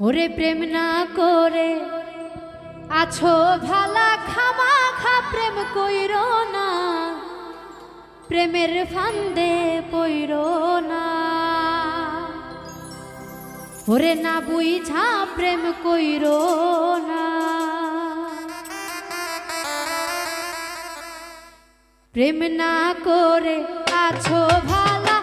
ওরে প্রেম না করে। আছো ভালা খামা খা, প্রেম কইর না। প্রেমের ফান্দে পইর না। ওরে না বুঝা প্রেম কইর না। প্রেম না করে, আছো ভালা